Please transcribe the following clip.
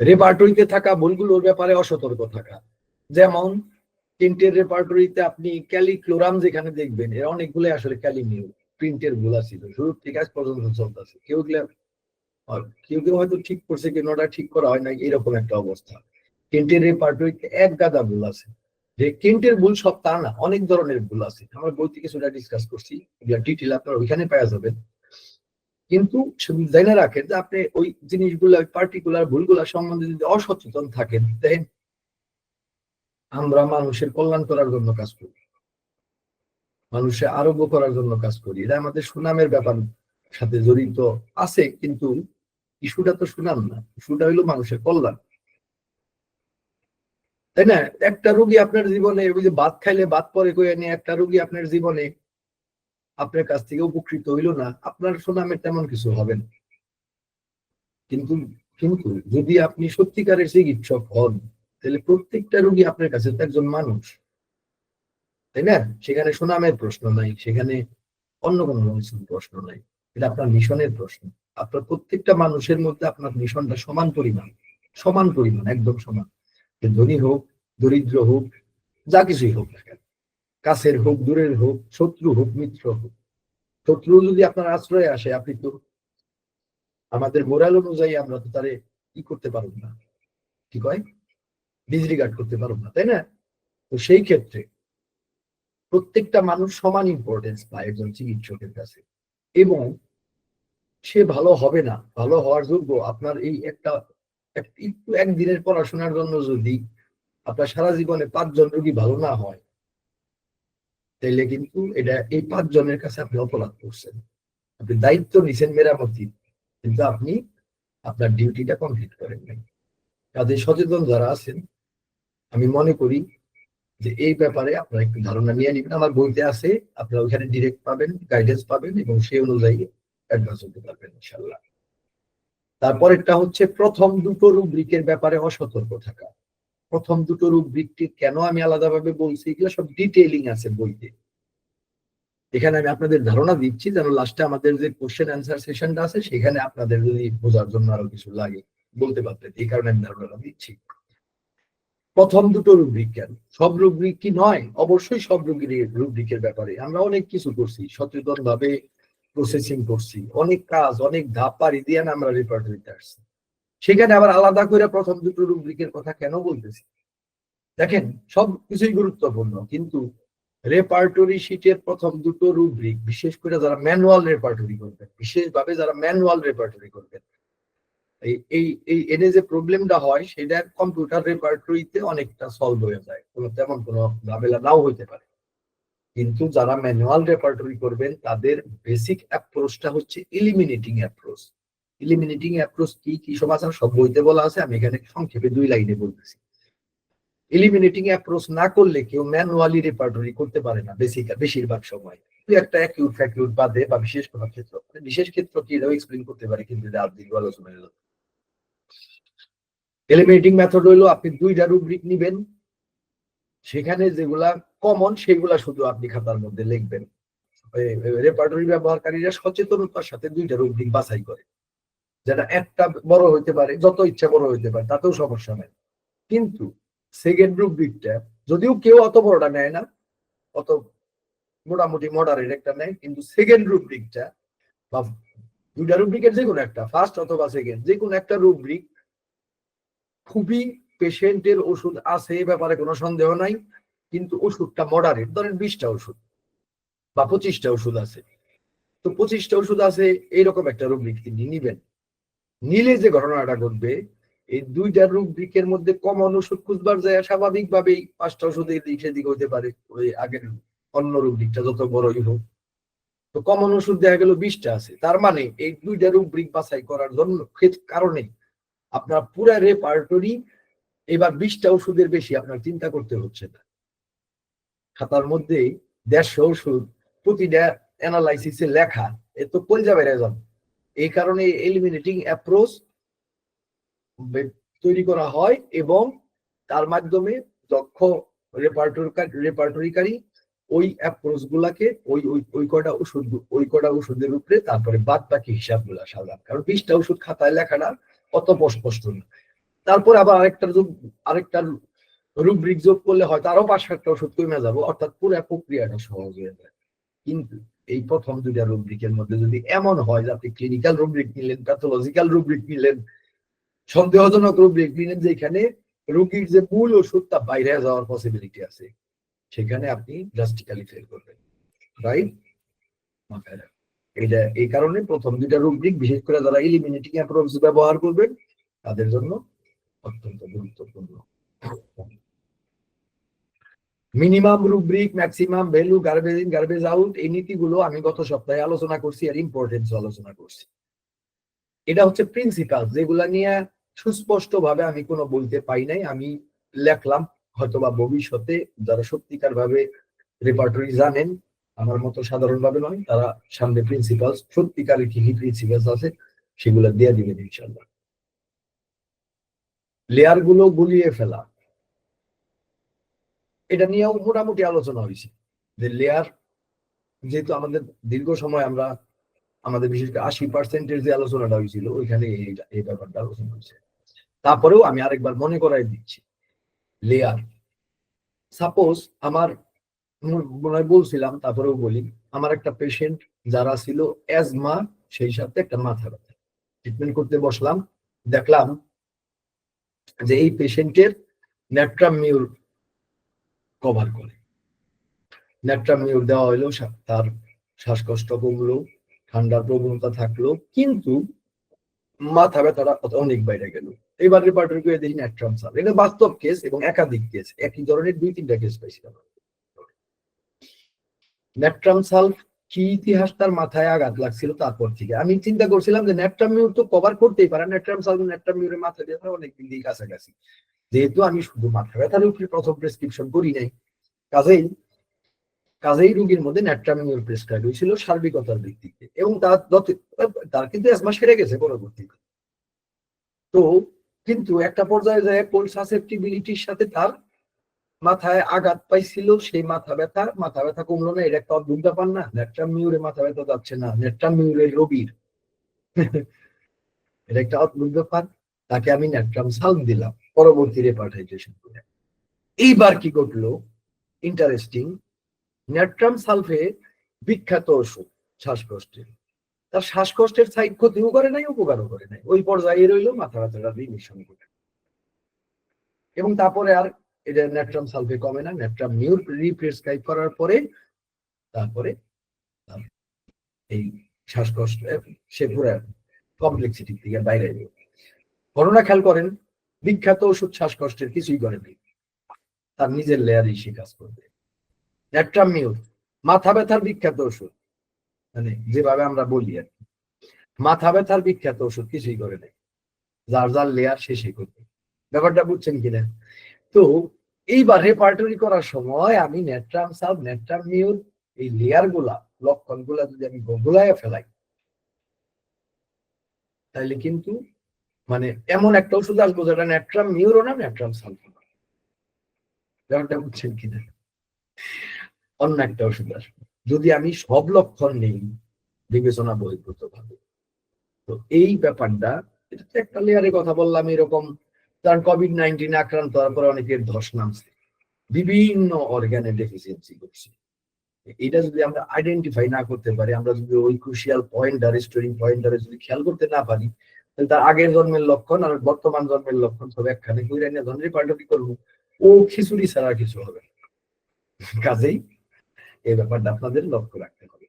রেপার্টরিতে থাকা ভুলগুলোর ব্যাপারে অসতর্ক থাকা। যেমন প্রিন্টের রেপার্টরিতে আপনি ক্যালিক্লোরাম যেখানে দেখবেন, এর অনেকগুলো আসলে ক্যালিমিউ প্রিন্টের ভুল ছিল শুরু থেকে আজ পর্যন্ত চলতেছে কেউ গুলা কেউ কেউ হয়তো ঠিক করছে কেউ ওটা ঠিক করা হয় না এরকম একটা অবস্থা। প্রিন্টের রেপার্টরিতে এক গাদা ভুল আছে। যে কেন্টের ভুল সব তা না, অনেক ধরনের ভুল আছে। আমরা বই থেকে সেটা ডিসকাস করছি ডিটেল আপনার ওইখানে পাওয়া যাবেন কিন্তু জেনে রাখেন যে আপনি ওই জিনিসগুলো পার্টিকুলার ভুলগুলা সম্বন্ধে যদি অসচেতন থাকেন, দেখেন আমরা মানুষের কল্যাণ করার জন্য কাজ করি। মানুষের আরোগ্য করার জন্য কাজ করি। এটা আমাদের সুনামের ব্যাপার সাথে জড়িত আছে, কিন্তু ইস্যুটা তো সুনাম না। ইস্যুটা হইল মানুষের কল্যাণ। তাই না? একটা রুগী আপনার জীবনে, ওই যে ভাত খাইলে ভাত পরে কয়ে নিয়ে, একটা রুগী আপনার জীবনে আপনার কাছ থেকে উপকৃত হইল না, আপনার সুনামের তেমন কিছু হবে না। কিন্তু কিন্তু যদি আপনি সত্যিকারের চিকিৎসক হন, তাহলে প্রত্যেকটা রুগী আপনার কাছে তো একজন মানুষ। তাই না? সেখানে সুনামের প্রশ্ন নাই, সেখানে অন্য কোনো প্রশ্ন নাই। এটা আপনার মিশনের প্রশ্ন। আপনার প্রত্যেকটা মানুষের মধ্যে আপনার মিশনটা সমান পরিমাণ সমান পরিমাণ, একদম সমান। ধনী হোক, দরিদ্র হোক, যা কিছুই হোক না কেন। কাছের হোক, দূরের হোক, শত্রু হোক, মিত্র হোক শত্রু যদি আপনার আশ্রয়ে আসে, আপনি তো আমাদের মোরাল অনুযায়ী আমরা তো তারে কি করতে পারব না। কি কয়? ডিসরিগার্ড করতে পারব না, তাই না? তো সেই ক্ষেত্রে প্রত্যেকটা মানুষ সমান ইম্পর্টেন্স পায় একজন চিকিৎসকের কাছে। এবং সে ভালো হবে না, ভালো হওয়ার যোগ্য আপনার এই একটা, একটু একদিনের পড়াশোনার জন্য যদি আপনার সারা জীবনে পাঁচজন রোগী ভালো না হয় তাইলে কিন্তু এটা এই পাঁচজনের কাছে আপনি অপরাধ করছেন। আপনি দায়িত্ব নিছেন মেরামতি কিন্তু আপনি আপনার ডিউটিটা কমপ্লিট করেন নাই। কাজে সচেতন যারা আছেন, আমি মনে করি যে এই ব্যাপারে আপনারা একটু ধারণা নিয়ে নিবেন। আমার বইতে আছে, আপনারা ওইখানে ডিরেক্ট পাবেন গাইডেন্স পাবেন এবং সেই অনুযায়ী অ্যাডভান্স হতে পারবেন ইনশাল্লাহ তারপরেরটা হচ্ছে, প্রথম দুটো রুব্রিকের ব্যাপারে অসতর্ক থাকা। প্রথম দুটো রুব্রিকটি কেন আমি আলাদাভাবে বলছি? এগুলো সব ডিটেইলিং আছে বইতে। এখানে আমি আপনাদের ধারণা দিচ্ছি যেন লাস্টে আমাদের যে কোশ্চেন অ্যান্সার সেশনটা আছে, সেখানে আপনাদের যদি বোঝার জন্য আরও কিছু লাগে, বলতে পারতেন এই কারণে আমি ধারণাটা দিচ্ছি। প্রথম দুটো রুব্রিক কেন? সব রুব্রিক কি নয়, অবশ্যই সব রুগীর রুব্রিকের ব্যাপারে। আমরা অনেক কিছু করছি সচেতন ভাবে প্রসেসিং করছি। অনেক কাজ, অনেক ধাপ পাড়ি দিয়ে আমরা রেপার্টরিতে আসছি। সেখানে আবার আলাদা করে প্রথম দুটো রুব্রিকের কথা কেন বলতেছি? দেখেন সব কিছুই গুরুত্বপূর্ণ, কিন্তু রেপার্টরি শিটের প্রথম দুটো রুব্রিক, বিশেষ করে যারা ম্যানুয়াল রেপার্টরি করবেন, বিশেষভাবে যারা ম্যানুয়াল রেপার্টরি করবেন, এই এই এনে যে প্রবলেমটা হয়, সেটা কম্পিউটার রেপার্টরিতে অনেকটা সলভ হয়ে যায়। কোনো, তেমন কোনো ঝামেলা নাও হইতে পারে। কিন্তু যারা ম্যানুয়াল রেপার্টরি করবেন, তাদের বেসিক অ্যাপ্রোচটা হচ্ছে ইলিমিনেটিং অ্যাপ্রোচ ইলিমিনেটিং অ্যাপ্রোচ কি কি সমাচার সব বইতে বলা আছে, আমি এখানে সংক্ষেপে দুই লাইনে বলতেছি। ইলিমিনেটিং অ্যাপ্রোচ না করলে কেউ ম্যানুয়ালি রেপার্টরি করতে পারে না বেসিক বেশিরভাগ সময়। একটা অ্যাকিউট ফ্যাকিউট বাদে বা বিশেষ কোনো ক্ষেত্র মানে বিশেষ ক্ষেত্র কি এটাও এক্সপ্লেন করতে পারে কিন্তু আর দীর্ঘ আলোচনা হলো এলিমিনেটিং মেথড হইল আপনি দুইটা রুব্রিক নিবেন, সেখানে যেগুলা কমন সেগুলা শুধু আপনি খাতার মধ্যে লিখবেন। রেপার্টরি ব্যবহারকারীরা সচেতনতার সাথে দুইটা রুব্রিক বাছাই করে। যেটা একটা বড় হইতে পারে, যত ইচ্ছা বড় হইতে পারে, তাতেও সমস্যা নেই। কিন্তু সেকেন্ড রুব্রিকটা যদিও কেউ অত বড়টা নেয় না, অত মোটামুটি মডারেট একটা নেয়, কিন্তু সেকেন্ড রুব্রিকটা বা দুইটা রুব্রিকের যে কোনো একটা ফার্স্ট অথবা সেকেন্ড যে কোনো একটা রুব্রিক খুবই পেশেন্টের ওষুধ আছে এ ব্যাপারে কোনো সন্দেহ নাই, কিন্তু ওষুধটা মডারেট ধরেন বিশটা ওষুধ, বা পঁচিশটা ওষুধ আছে। তো পঁচিশটা ওষুধ আছে এইরকম একটা রুব্রিক তিনি নিবেন। নিলে যে ঘটনাটা ঘটবে, এই দুইটা রুব্রিকের মধ্যে কমন ওষুধ খুঁজবার যায়, স্বাভাবিকভাবেই পাঁচটা ওষুধ এদিক সেদিক হইতে পারে, ওই আগের অন্য রুব্রিকটা যত বড়ই হোক। তো কমন ওষুধ দেখা গেল বিশটা আছে। তার মানে এই দুইটা রুব্রিক বাছাই করার জন্য কারণে আপনার পুরা রেপার্টরি এবার বিশটা ওষুধের বেশি আপনার চিন্তা করতে হচ্ছে না। খাতার মধ্যে দেড়শো ওষুধ, প্রতিটা অ্যানালাইসিসে লেখা, এ তো কল যাবে। রেজন এই কারণে এলিমিনেটিং অ্যাপ্রোচ তৈরি করা হয় এবং তার মাধ্যমে দক্ষ রেপার্টরিকারী ওই অ্যাপ্রোচ গুলাকে ওই ওই কটা ওষুধ ওই কটা ওষুধের উপরে তারপরে বাদ বাকি হিসাবগুলা সাজান। কারণ বিশটা ওষুধ খাতায় লেখাটা অত স্পষ্ট না। তারপর আবার আরেকটা যোগ- আরেকটা রুব্রিক যোগ করলে হয়তো আরও পাঁচ সাতটা ওষুধ কমে যাব, অর্থাৎ পুরো প্রক্রিয়াটা সহজ হয়ে যায়। কিন্তু এই প্রথম দুইটা রুব্রিকের মধ্যে যদি এমন হয় যে আপনি ক্লিনিক্যাল রুব্রিক নিলেন প্যাথোলজিক্যাল রুব্রিক নিলেন, সন্দেহজনক রুব্রিক নিলেন, যেখানে রোগীর যে মূল ওষুধটা বাইরে যাওয়ার পসিবিলিটি আছে, সেখানে আপনি ড্রাস্টিক্যালি ফেল করবেন। রাইট এটা এই কারণে প্রথম দুইটা রুব্রিক বিশেষ করে যারা ইলিমিনেটিং অ্যাপ্রোচ ব্যবহার করবেন, তাদের জন্য অত্যন্ত গুরুত্বপূর্ণ। Minimum rubric maximum value garbage in garbage out এই নীতিগুলো আমি গত সপ্তাহে আলোচনা করছি আর ইম্পর্টেন্স আলোচনা করছি। এটা হচ্ছে প্রিন্সিপাল যেগুলা নিয়ে সুস্পষ্ট ভাবে আমি কোনো বলতে পাই নাই, আমি লেখলাম, হয়তোবা ভবিষ্যতে যারা সত্যিকার ভাবে রেপার্টরি জানেন, আমার মতো সাধারণ ভাবে নয়, তারা সামনে প্রিন্সিপাল সত্যিকারের কি কি প্রিন্সিপাল আছে, সেগুলো দিয়ে দিবেন ইনশাল্লাহ লেয়ারগুলো গুলিয়ে ফেলা। এটা নিয়েও মোটামুটি আলোচনা হয়েছে। যে লেয়ার যেহেতু আমাদের দীর্ঘ সময় আমরা, আমাদের বিশেষ করে আশি পার্সেন্টের যে আলোচনাটা হয়েছিল, ওইখানে এই- ব্যাপারটা আলোচনা হয়েছে। তারপরেও আমি আরেকবার মনে করাই দিচ্ছি লেয়ার সাপোজ আমার, মনে- বলছিলাম, তারপরেও বলি, আমার একটা পেশেন্ট যারা ছিল অ্যাজমা সেই সাথে একটা মাথা ব্যথা। ট্রিটমেন্ট করতে বসলাম, দেখলাম যে এই পেশেন্টের ন্যাট্রামিউর কভার করে। ন্যাট্রামিউর দেওয়া হইল সা- তার শ্বাসকষ্ট কমলো, ঠান্ডার প্রবণতা থাকল, কিন্তু মাথা ব্যথাটা অনেক বাইরে গেল। এবার রিপার্টারি করে দেখি ন্যাট্রাম সাল এটা বাস্তব কেস এবং একাধিক কেস একই ধরনের দুই, তিনটা কেস পাইছিলাম ন্যাট্রাম সালফ কি ইতিহাস তার মাথায় আঘাত লাগছিল তারপর থেকে? আমি চিন্তা করছিলাম যে ন্যাট্রামিউর তো কভার করতেই পারে। ন্যাট্রাম সালফ ন্যাট্রামিউরের মাথা ব্যথা অনেক দিন দিয়ে কাছাকাছি। যেহেতু আমি শুধু মাথা ব্যথার উপরে প্রথম প্রেসক্রিপশন করি নাই, কাজেই কাজেই রোগীর মধ্যে ন্যাট্রামিউর প্রেসক্রাইব হয়েছিল সার্বিকতার ভিত্তিতে এবং তার তার কিন্তু অ্যাজমা সেরে গেছে পরবর্তীতে। তো কিন্তু একটা পর্যায়ে যায় কোল্ড সাসেপ্টিবিলিটির সাথে তার মাথায় আঘাত পাইছিল, সেই মাথা ব্যথা মাথা ব্যথা কমলো না এটা একটা অদ্ভুত ব্যাপার না নেট্রামিউরে মাথা ব্যথা যাচ্ছে না নেট্রামিউরের রোগীর। এটা একটা অদ্ভুত ব্যাপার, তাকে আমি ন্যাট্রাম সাল দিলাম। পরবর্তী রেপার্টাইজেশন করে এইবার কি ঘটলো? ইন্টারেস্টিং নেট্রাম সালফে বিখ্যাত ওষুধ শ্বাসকষ্টের। তার শ্বাসকষ্টের সাইড ক্ষতিও করে নাই, উপকারও করে নাই। ওই পর্যায়ে রইল মাথা ব্যথাটা রিমিশন করে এবং তারপরে আর এটা নেট্রাম সালফে কমে না নেট্রাম মিউর রিপ্রেসক্রাইব করার পরে তারপরে এই শ্বাসকষ্ট সে পুরো কমপ্লেক্সিটি থেকে বাইরে ঘটনা খেয়াল করেন বিখ্যাত ওষুধ শ্বাসকষ্টের কিছুই করেনি তার নিজের লেয়ারই সে কাজ করবে। নেট্রাম মিউর মাথা ব্যথার বিখ্যাত ওষুধ। মানে যেভাবে আমরা বলি আর কি। মাথা ব্যথার বিখ্যাত ওষুধ কিছুই করে নাই। যার যার লেয়ার শেষে করবে। ব্যাপারটা বুঝছেন কিনা তো এইবার রেপার্টরি করার সময় আমি নেট্রাম সাব নেট্রাম মিউর এই লেয়ারগুলা লক্ষণগুলা যদি আমি গোলায় ফেলাই তাহলে কিন্তু মানে এমন একটা ওষুধ আসব যেটা নেট্রাম মিউরো না নেট্রাম সালফো না ব্যাপারটা বুঝছেন কিনা অন্য একটা ওষুধ আসবে। যদি আমি সব লক্ষণ নেই, বিবেচনা বহির্ভূত ভাবে তো এই ব্যাপারটা, এটা তো একটা লেয়ারে কথা বললাম এরকম। কারণ কোভিড নাইন্টিন আক্রান্ত হওয়ার পরে অনেকের ধস নামছে। বিভিন্ন অর্গানে ডেফিসিয়েন্সি করছে। এটা যদি আমরা আইডেন্টিফাই না করতে পারি, আমরা যদি ওই ক্রুশিয়াল পয়েন্ট রেস্টোরিং পয়েন্টারে যদি খেয়াল করতে না পারি তার আগের জন্মের লক্ষণ আর বর্তমান জন্মের লক্ষণ সব একখানে। কইরা নিয়ে ধন রিপার্টরি করব? ও খিচুড়ি ছাড়া কিছু হবে কাজেই এই ব্যাপারটা আপনাদের লক্ষ্য রাখতে হবে।